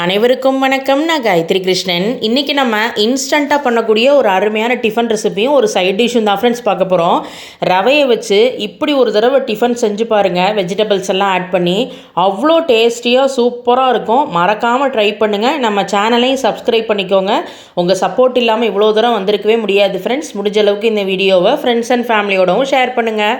அனைவருக்கும் வணக்கம். நான் காயத்ரி கிருஷ்ணன். இன்றைக்கி நம்ம இன்ஸ்டண்ட்டாக பண்ணக்கூடிய ஒரு அருமையான டிஃபன் ரெசிபியும் ஒரு சைட் டிஷ்ஷும் தான் ஃப்ரெண்ட்ஸ் பார்க்க போகிறோம் ரவையை வச்சு இப்படி ஒரு தடவை டிஃபன் செஞ்சு பாருங்கள் வெஜிடபிள்ஸ் எல்லாம் ஆட் பண்ணி அவ்வளோ டேஸ்டியாக சூப்பராக இருக்கும். மறக்காமல் ட்ரை பண்ணுங்கள் நம்ம சேனலையும் சப்ஸ்கிரைப் பண்ணிக்கோங்க. உங்கள் சப்போர்ட் இல்லாமல் இவ்வளோ தூரம் வந்திருக்கவே முடியாது ஃப்ரெண்ட்ஸ் முடிஞ்ச அளவுக்கு இந்த வீடியோவை ஃப்ரெண்ட்ஸ் அண்ட் ஃபேமிலியோடவும் ஷேர் பண்ணுங்கள்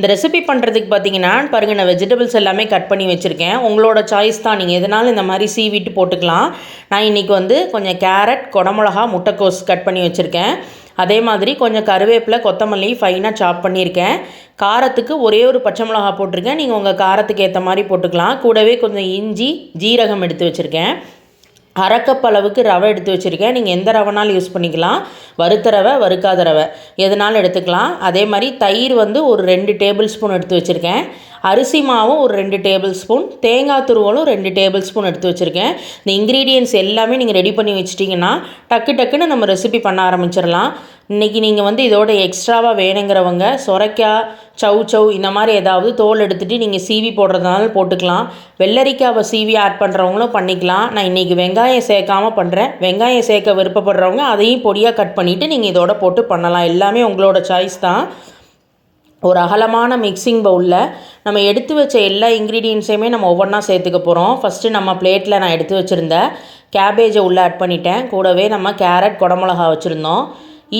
இந்த ரெசிபி பண்ணுறதுக்கு பார்த்தீங்கன்னா பாருங்கள் நான் வெஜிடபிள்ஸ் எல்லாமே கட் பண்ணி வச்சுருக்கேன். உங்களோட சாய்ஸ் தான். நீங்கள் எதனாலும் இந்த மாதிரி சீவிட்டு போட்டுக்கலாம். நான் இன்றைக்கி வந்து கொஞ்சம் கேரட் குடமிளகா முட்டைக்கோஸ் கட் பண்ணி வச்சுருக்கேன். அதே மாதிரி கொஞ்சம் கருவேப்பிலை கொத்தமல்லி ஃபைனாக சாப் பண்ணியிருக்கேன். காரத்துக்கு ஒரே ஒரு பச்சை மிளகா போட்டிருக்கேன். நீங்கள் உங்கள் காரத்துக்கு ஏற்ற மாதிரி போட்டுக்கலாம். கூடவே கொஞ்சம் இஞ்சி ஜீரகம் எடுத்து வச்சுருக்கேன். அரை அளவுக்கு ரவை எடுத்து வச்சுருக்கேன். நீங்கள் எந்த ரவைனாலும் யூஸ் பண்ணிக்கலாம். வறுத்த ரவை வறுக்காத ரவை. எதுனாலும் எடுத்துக்கலாம். அதே மாதிரி தயிர் வந்து ஒரு ரெண்டு டேபிள் ஸ்பூன் எடுத்து வச்சுருக்கேன். அரிசி மாவும் ஒரு ரெண்டு டேபிள் ஸ்பூன் தேங்காய் துருவலும் ரெண்டு டேபிள் ஸ்பூன் எடுத்து வச்சுருக்கேன். இந்த இன்க்ரீடியன்ஸ் எல்லாமே நீங்கள் ரெடி பண்ணி வச்சிட்டிங்கன்னா டக்கு டக்குன்னு நம்ம ரெசிபி பண்ண ஆரம்பிச்சிடலாம். இன்றைக்கி நீங்கள் வந்து இதோட எக்ஸ்ட்ராவாக வேணுங்கிறவங்க சொரைக்காய் சவு சவ் இந்த மாதிரி ஏதாவது தோல் எடுத்துகிட்டு நீங்கள் சீவி போடுறதுனால போட்டுக்கலாம். வெள்ளரிக்காவை சீவி ஆட் பண்ணுறவங்களும் பண்ணிக்கலாம். நான் இன்றைக்கி வெங்காயம் சேர்க்காமல் பண்ணுறேன் வெங்காயம் சேர்க்க விருப்பப்படுறவங்க அதையும் பொடியாக கட் பண்ணிவிட்டு நீங்கள் இதோட போட்டு பண்ணலாம். எல்லாமே உங்களோட சாய்ஸ் தான். ஒரு அகலமான மிக்சிங் பவுலில் நம்ம எடுத்து வச்ச எல்லா இன்க்ரீடியன்ஸையுமே நம்ம ஒவ்வொன்றா சேர்த்துக்க போகிறோம் ஃபஸ்ட்டு நம்ம பிளேட்டில் நான் எடுத்து வச்சுருந்தேன் கேபேஜை உள்ளே ஆட் பண்ணிட்டேன். கூடவே நம்ம கேரட் குடமிளகா வச்சுருந்தோம்.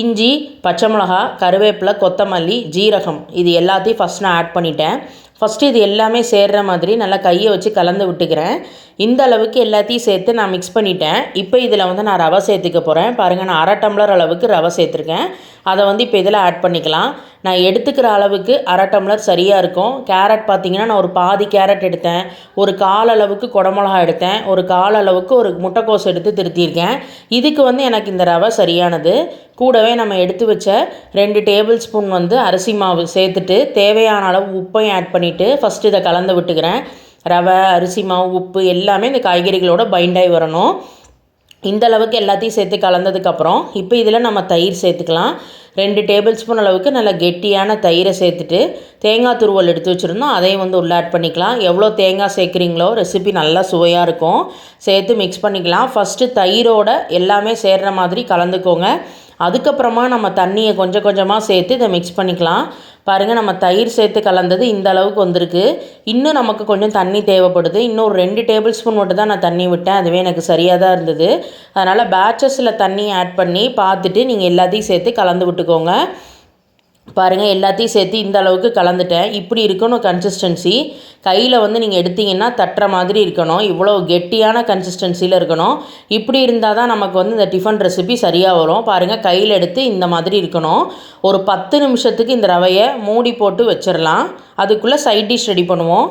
இஞ்சி பச்சை மிளகா கருவேப்பிலை கொத்தமல்லி ஜீரகம் இது எல்லாத்தையும் ஃபஸ்ட் நான் ஆட் பண்ணிட்டேன். ஃபஸ்ட்டு இது எல்லாமே சேர்கிற மாதிரி நல்லா கையை வச்சு கலந்து விட்டுக்கிறேன். இந்த அளவுக்கு எல்லாத்தையும் சேர்த்து நான் மிக்ஸ் பண்ணிட்டேன். இப்போ இதில் வந்து நான் ரவை சேர்த்துக்க போகிறேன் பாருங்கள் நான் அரை டம்ளர் அளவுக்கு ரவை சேர்த்துருக்கேன். அதை வந்து இப்போ இதில் ஆட் பண்ணிக்கலாம். நான் எடுத்துக்கிற அளவுக்கு அரை டம்ளர் சரியாக இருக்கும். கேரட் பார்த்திங்கன்னா நான் ஒரு பாதி கேரட் எடுத்தேன். ஒரு கால் அளவுக்கு குடமிளகா எடுத்தேன். ஒரு கால் அளவுக்கு ஒரு முட்டைக்கோஸ் எடுத்து திருத்தியிருக்கேன். இதுக்கு வந்து எனக்கு இந்த ரவை சரியானது. கூடவே நம்ம எடுத்து வச்ச ரெண்டு டேபிள் ஸ்பூன் வந்து அரிசி மாவு சேர்த்துட்டு தேவையான அளவு உப்பையும் ஆட் பண்ணிவிட்டு ஃபஸ்ட்டு இதை கலந்து விட்டுக்கிறேன். ரவை அரிசி மாவு உப்பு எல்லாமே இந்த காய்கறிகளோட பைண்டாகி வரணும். இந்த அளவுக்கு எல்லாத்தையும் சேர்த்து கலந்ததுக்கப்புறம் இப்போ இதில் நம்ம தயிர் சேர்த்துக்கலாம். ரெண்டு டேபிள் ஸ்பூன் அளவுக்கு நல்லா கெட்டியான தயிரை சேர்த்துட்டு தேங்காய் துருவல் எடுத்து வச்சுருந்தோம். அதையும் வந்து உள்ளே ஆட் பண்ணிக்கலாம். எவ்வளோ தேங்காய் சேர்க்குறீங்களோ ரெசிபி நல்லா சுவையாக இருக்கும். சேர்த்து மிக்ஸ் பண்ணிக்கலாம். ஃபஸ்ட்டு தயிரோட எல்லாமே சேர்கிற மாதிரி கலந்துக்கோங்க. அதுக்கப்புறமா நம்ம தண்ணியை கொஞ்சம் கொஞ்சமாக சேர்த்து இதை மிக்ஸ் பண்ணிக்கலாம். பாருங்கள் நம்ம தயிர் சேர்த்து கலந்தது இந்த அளவுக்கு வந்திருக்கு. இன்னும் நமக்கு கொஞ்சம் தண்ணி தேவைப்படுது. இன்னும் ஒரு ரெண்டு டேபிள் ஸ்பூன் மட்டும் தான் நான் தண்ணி விட்டேன். அதுவே எனக்கு சரியாக தான் இருந்தது. அதனால் பேச்சஸில் தண்ணி ஆட் பண்ணி பார்த்துட்டு நீங்கள் எல்லாத்தையும் சேர்த்து கலந்து விட்டுக்கோங்க. பாருங்கள் எல்லாத்தையும் சேர்த்து இந்த அளவுக்கு கலந்துட்டேன். இப்படி இருக்கணும் கன்சிஸ்டன்சி கையில் வந்து நீங்கள் எடுத்தீங்கன்னா தட்டுற மாதிரி இருக்கணும். இவ்வளோ கெட்டியான கன்சிஸ்டன்சியில் இருக்கணும். இப்படி இருந்தால் தான் நமக்கு வந்து இந்த டிஃபன் ரெசிபி சரியாக வரும். பாருங்கள் கையில் எடுத்து இந்த மாதிரி இருக்கணும். ஒரு பத்து நிமிஷத்துக்கு இந்த ரவையை மூடி போட்டு வச்சிடலாம் அதுக்குள்ளே சைட் டிஷ் ரெடி பண்ணுவோம்.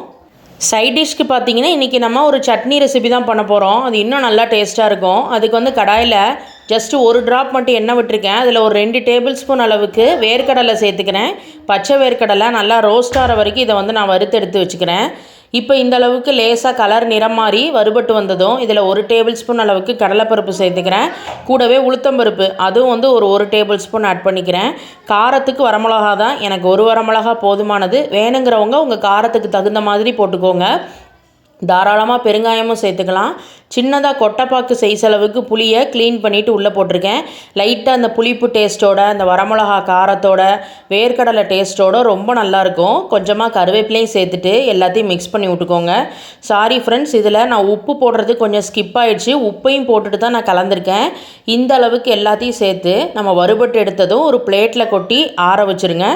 சைட் டிஷ்க்கு பார்த்தீங்கன்னா இன்றைக்கி நம்ம ஒரு சட்னி ரெசிபி தான் பண்ண போகிறோம் அது இன்னும் நல்லா டேஸ்ட்டாக இருக்கும். அதுக்கு வந்து கடாயில் ஜஸ்ட்டு ஒரு ட்ராப் மட்டும் எண்ணெய் விட்டுருக்கேன். அதில் ஒரு ரெண்டு டேபிள் ஸ்பூன் அளவுக்கு வேர்க்கடலை சேர்த்துக்கிறேன். பச்சை வேர்க்கடலை நல்லா ரோஸ்ட் ஆகிற வரைக்கும் இதை வந்து நான் வறுத்து எடுத்து வச்சுக்கிறேன். இப்போ இந்த அளவுக்கு லேசாக கலர் நிறம் மாறி வறுபட்டு வந்ததும் இதில் ஒரு டேபிள் ஸ்பூன் அளவுக்கு கடலைப்பருப்பு சேர்த்துக்கிறேன். கூடவே உளுத்தம்பருப்பு அதுவும் வந்து ஒரு ஒரு டேபிள் ஸ்பூன் ஆட் பண்ணிக்கிறேன். காரத்துக்கு வரமிளகா தான் எனக்கு ஒரு வரமிளகா போதுமானது. வேணுங்கிறவங்க உங்கள் காரத்துக்கு தகுந்த மாதிரி போட்டுக்கோங்க. தாராளமாக பெருங்காயமும் சேர்த்துக்கலாம். சின்னதாக கொட்டைப்பாக்கு சைஸ் அளவுக்கு புளியை க்ளீன் பண்ணிவிட்டு உள்ளே போட்டிருக்கேன். லைட்டாக அந்த புளிப்பு டேஸ்ட்டோட அந்த வரமிளகா காரத்தோட வேர்க்கடலை டேஸ்ட்டோட ரொம்ப நல்லாயிருக்கும் கொஞ்சமாக கருவேப்பிலையும் சேர்த்துட்டு எல்லாத்தையும் மிக்ஸ் பண்ணி விட்டுக்கோங்க. சாரி ஃப்ரெண்ட்ஸ் இதில் நான் உப்பு போடுறது கொஞ்சம் ஸ்கிப் ஆகிடுச்சு உப்பையும் போட்டுட்டு தான் நான் கலந்துருக்கேன். இந்த அளவுக்கு எல்லாத்தையும் சேர்த்து நம்ம வறுபட்டு எடுத்ததும் ஒரு பிளேட்டில் கொட்டி ஆற வச்சுருங்க.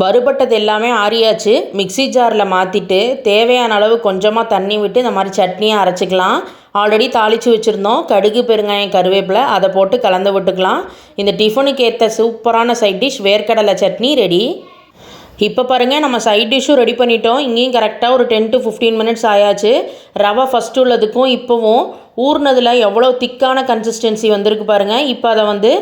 வறுபட்டது எல்லாமே ஆறியாச்சு. மிக்சி ஜாரில் மாற்றிட்டு தேவையான அளவு கொஞ்சமாக தண்ணி விட்டு இந்த மாதிரி சட்னியை அரைச்சிக்கலாம். ஆல்ரெடி தாளித்து வச்சுருந்தோம். கடுகு பெருங்காயம் கருவேப்பிலை அதை போட்டு கலந்து விட்டுக்கலாம். இந்த டிஃபனுக்கு ஏற்ற சூப்பரான சைட் டிஷ் வேர்க்கடலை சட்னி ரெடி. இப்போ பாருங்கள் நம்ம சைட் டிஷ்ஷும் ரெடி பண்ணிட்டோம். இங்கேயும் கரெக்டாக ஒரு டென் டு ஃபிஃப்டீன் மினிட்ஸ் ஆயாச்சு. ரவை ஃபஸ்ட்டு உள்ளதுக்கும் இப்போவும் ஊர்னதில் எவ்வளோ திக்கான கன்சிஸ்டன்சி வந்திருக்கு பாருங்கள் இப்போ அதை வந்து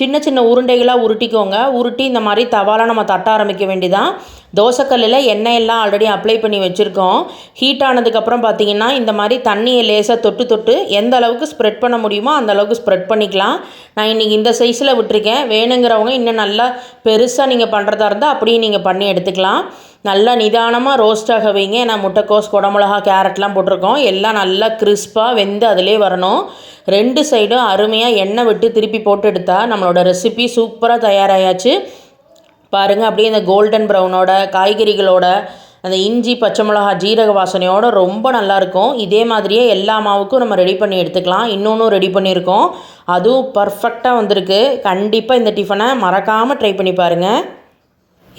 சின்ன சின்ன உருண்டைகளாக உருட்டிக்கோங்க. உருட்டி இந்த மாதிரி தவாலாக நம்ம தட்ட ஆரம்பிக்க வேண்டிதான். தோசைக்கல்லில் எண்ணெய் எல்லாம் ஆல்ரெடி அப்ளை பண்ணி வச்சுருக்கோம். ஹீட் ஆனதுக்கப்புறம் பார்த்தீங்கன்னா இந்த மாதிரி தண்ணியை லேசாக தொட்டு தொட்டு எந்த அளவுக்கு ஸ்ப்ரெட் பண்ண முடியுமோ அந்த அளவுக்கு ஸ்ப்ரெட் பண்ணிக்கலாம். நான் இன்றைக்கி இந்த சைஸில் விட்டுருக்கேன். வேணுங்கிறவங்க இன்னும் நல்லா பெருசாக நீங்கள் பண்ணுறதா இருந்தால் அப்படியே நீங்கள் பண்ணி எடுத்துக்கலாம். நல்லா நிதானமாக ரோஸ்டாக வைங்க. ஏன்னா முட்டைக்கோஸ் குடமிளகா கேரட்லாம் போட்டிருக்கோம். எல்லாம் நல்லா கிறிஸ்பாக வெந்து அதிலே வரணும். ரெண்டு சைடும் அருமையாக எண்ணெய் விட்டு திருப்பி போட்டு எடுத்தால் நம்மளோட ரெசிபி சூப்பராக தயாராகியாச்சு பாருங்கள் அப்படியே இந்த கோல்டன் ப்ரௌனோட காய்கறிகளோட அந்த இஞ்சி பச்சை மிளகா ஜீரக வாசனையோட ரொம்ப நல்லாயிருக்கும் இதே மாதிரியே எல்லா மாவுக்கும் நம்ம ரெடி பண்ணி எடுத்துக்கலாம். இன்னொன்றும் ரெடி பண்ணியிருக்கோம். அதுவும் பர்ஃபெக்டாக வந்திருக்கு. கண்டிப்பாக இந்த டிஃபனை மறக்காமல் ட்ரை பண்ணி பாருங்கள்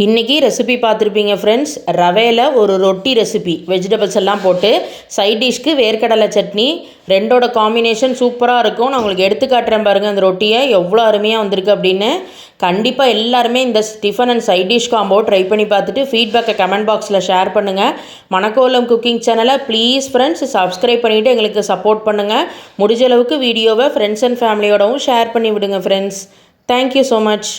இன்றைக்கி ரெசிபி பார்த்துருப்பீங்க ஃப்ரெண்ட்ஸ் ரவையில் ஒரு ரொட்டி ரெசிபி வெஜிடபிள்ஸ் எல்லாம் போட்டு சைட் டிஷ்க்கு வேர்க்கடலை சட்னி ரெண்டோட காம்பினேஷன் சூப்பராக இருக்கும். நான் உங்களுக்கு எடுத்து காட்டுறேன் பாருங்கள் அந்த ரொட்டியை. எவ்வளோ அருமையாக வந்திருக்கு அப்படின்னு. கண்டிப்பாக எல்லாருமே இந்த tiffin and side dish combo try பண்ணி பார்த்துட்டு ஃபீட்பேக்கை கமெண்ட் பாக்ஸில் ஷேர் பண்ணுங்கள் மணக்கோலம் குக்கிங் சேனலை ப்ளீஸ் ஃப்ரெண்ட்ஸ் சப்ஸ்கிரைப் பண்ணிவிட்டு எங்களுக்கு சப்போர்ட் பண்ணுங்கள் முடிஞ்ச அளவுக்கு வீடியோவை ஃப்ரெண்ட்ஸ் அண்ட் ஃபேமிலியோடவும் ஷேர் பண்ணி விடுங்க ஃப்ரெண்ட்ஸ் தேங்க்யூ ஸோ மச்